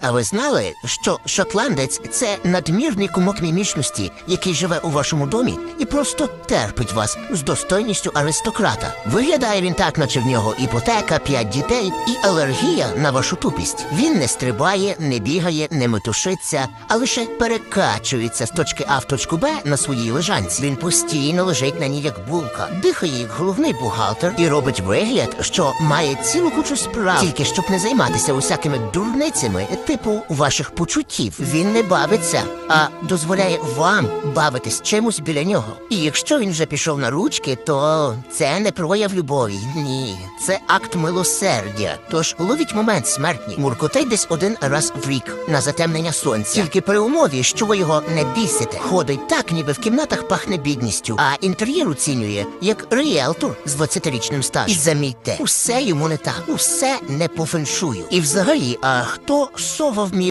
А ви знали, що шотландець це надмірний кумок мімічності, який живе у вашому домі і просто терпить вас з достойністю аристократа. Виглядає він так, наче в нього іпотека, п'ять дітей і алергія на вашу тупість. Він не стрибає, не бігає, не метушиться, а лише перекачується з точки А в точку Б на своїй лежанці. Він постійно лежить на ній як булка, дихає як головний бухгалтер і робить вигляд, що має цілу кучу справ, тільки щоб не займатися усякими дурницями, типу ваших почуттів. Він не бавиться, а дозволяє вам бавитись чимось біля нього. І якщо він вже пішов на ручки, то це не прояв любові. Ні, це акт милосердя. Тож ловіть момент смертні. Муркотей десь один раз в рік на затемнення сонця. Тільки при умові, що ви його не бісите. Ходить так, ніби в кімнатах пахне бідністю, а інтер'єр оцінює як ріелтор з 20-річним стажем. І замітьте, усе йому не так, усе не по феншую. І взагалі, а хто совав мій